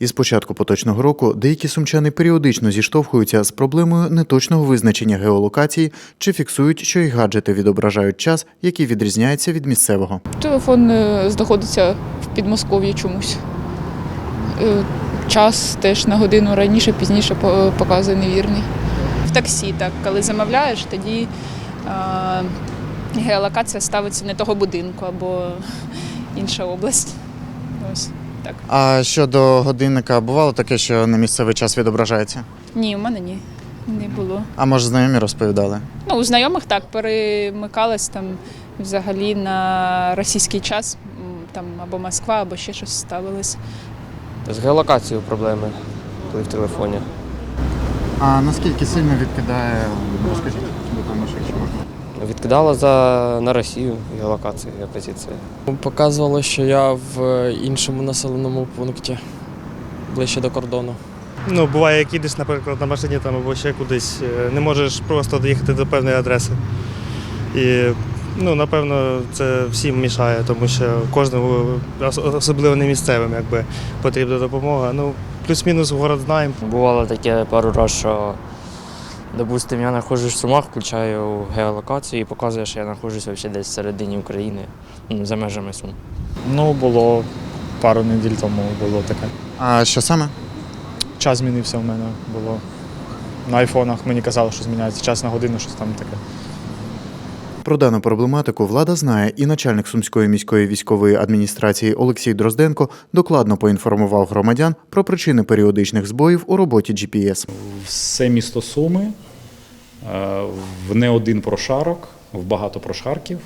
Із початку поточного року деякі сумчани періодично зіштовхуються з проблемою неточного визначення геолокації чи фіксують, що їх гаджети відображають час, який відрізняється від місцевого. Телефон е, знаходиться в Підмосков'ї чомусь. Е, Час теж на годину раніше, пізніше по- показує невірний. В таксі, так, коли замовляєш, тоді е, геолокація ставиться не того будинку або інша область. Ось так. А щодо годинника, бувало таке, що на місцевий час відображається? Ні, у мене ні. Не було. А може, знайомі розповідали? Ну, у знайомих так перемикалась там взагалі на російський час, там або Москва, або ще щось ставилось. З геолокацією проблеми коли в телефоні. А наскільки сильно відкидає, розкажіть, детальніше, якщо можна. Відкидала за на Росію геолокацію позиція. Показувало, що я в іншому населеному пункті ближче до кордону. Ну, буває, як їдеш, наприклад, на машині там або ще кудись, е, не можеш просто доїхати до певної адреси. І ну, напевно, це всім мішає, тому що кожному, особливо не місцевим, якби потрібна допомога. Ну, плюс-мінус город знаємо. Бувало таке пару разів, що, допустимо, я знаходжусь в Сумах, включаю геолокацію і показує, що я знаходжусь взагалі десь всередині України, ну, за межами Сум. Ну, було пару неділь тому було таке. А що саме? Час змінився в мене було. На айфонах мені казали, що зміняється час на годину, щось там таке. Про дану проблематику влада знає, і начальник Сумської міської військової адміністрації Олексій Дрозденко докладно поінформував громадян про причини періодичних збоїв у роботі GPS. все місто Суми, е, в не один прошарок, в багато прошарків,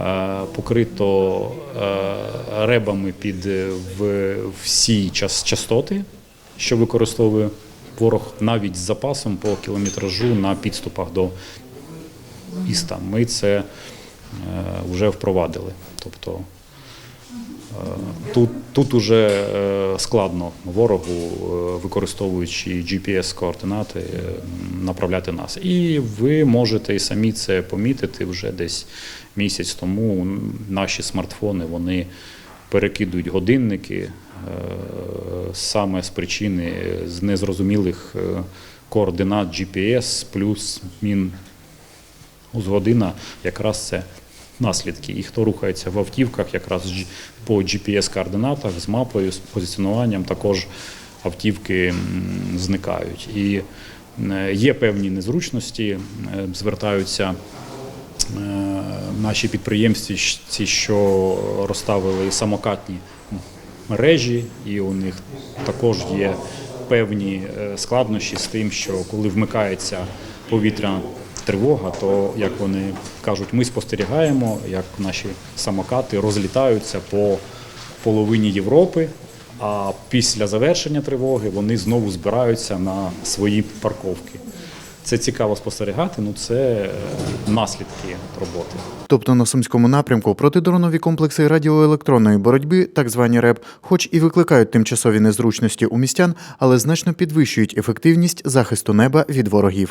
е, покрито е, ребами під всі час, частоти, що використовує ворог навіть з запасом по кілометражу на підступах до міста. Ми це е, вже впровадили. Тобто Тут, тут уже е, складно ворогу, е, використовуючи GPS-координати, е, направляти нас. І ви можете і самі це помітити вже десь місяць тому. Наші смартфони вони перекидують годинники е, саме з причини з незрозумілих е, координат GPS плюс мін година якраз це наслідки. І хто рухається в автівках, якраз по GPS-координатах з мапою, з позиціонуванням, також автівки зникають. І е, є певні незручності, е, звертаються е, наші підприємці, що розставили самокатні мережі, і у них також є певні складнощі з тим, що коли вмикається повітряна тривога, то як вони кажуть, ми спостерігаємо, як наші самокати розлітаються по половині Європи. А після завершення тривоги вони знову збираються на свої парковки. Це цікаво спостерігати, ну це е, наслідки роботи. Тобто на сумському напрямку протидронові комплекси радіоелектронної боротьби, так звані РЕБ, хоч і викликають тимчасові незручності у містян, але значно підвищують ефективність захисту неба від ворогів.